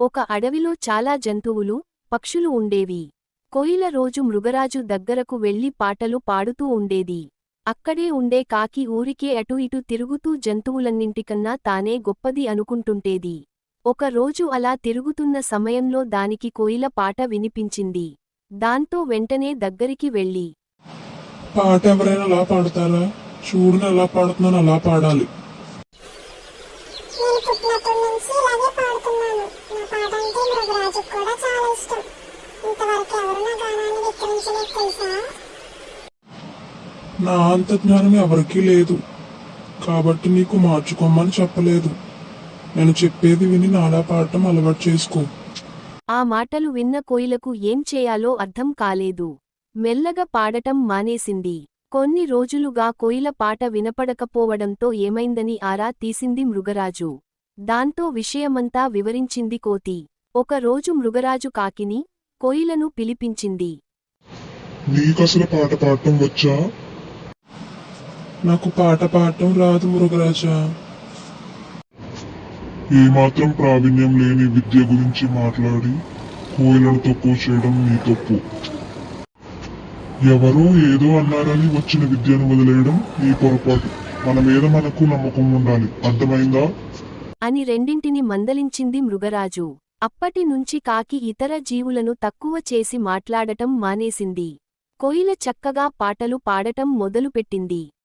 ఒక అడవిలో చాలా జంతువులు పక్షులు ఉండేవి. కోయిల రోజు మృగరాజు దగ్గరకు వెళ్ళి పాటలు పాడుతూ ఉండేది. అక్కడే ఉండే కాకి ఊరికే అటు ఇటు తిరుగుతూ జంతువులన్నింటికన్నా తానే గొప్పది అనుకుంటుంటేది. ఒక రోజు అలా తిరుగుతున్న సమయంలో దానికి కోయిల పాట వినిపించింది. దాంతో వెంటనే దగ్గరికి వెళ్ళి. పాట ఎవరైనా అలా పాడతారా? చూడని అలా పాడుతున్నాను అలా పాడాలి నేను పుట్టినప్పటి నుంచి ఇలాగే పాడుతున్నాను నా పాట అంటే మృగరాజుకు కూడా చాలా ఇష్టం ఇంతవరకు ఎవరు నా గానాన్ని విక్రయించలేదు తెలుసా నా అంత జ్ఞానం ఎవరికీ లేదు. కాబట్టి నీకు మార్చుకోమని చెప్పలేదు. నేను చెప్పేది విని నాలా పాడటం అలవాటు చేసుకో. ఆ మాటలు విన్న కోయిలకు ఏం చేయాలో అర్థం కాలేదు. మెల్లగా పాడటం మానేసింది. కొన్ని రోజులుగా కోయిల పాట వినపడకపోవడంతో ఏమైందని ఆరా తీసింది మృగరాజు. దాంతో విషయమంతా వివరించింది కోతి. ఒక రోజు మృగరాజు కాకిని కోయిలను పిలిపించింది. నీకసలు పాట పాడటం వచ్చా? నాకు పాట పాడటం రాదు మృగరాజా ఏమాత్రం ప్రావీణ్యం లేని విద్య గురించి మాట్లాడి కోయిలను తక్కువ చేయడం నీ తప్పు. ఎవరో ఏదో అన్నారని వచ్చిన విద్యను వదిలేయడం నీ పొరపాటు. మన మీద మనకు నమ్మకం ఉండాలి. అర్థమైందా? అని రెండింటిని మందలించింది మృగరాజు. అప్పటి నుంచి కాకి ఇతర జీవులను తక్కువ చేసి మాట్లాడటం మానేసింది. కోయిల చక్కగా పాటలు పాడటం మొదలుపెట్టింది.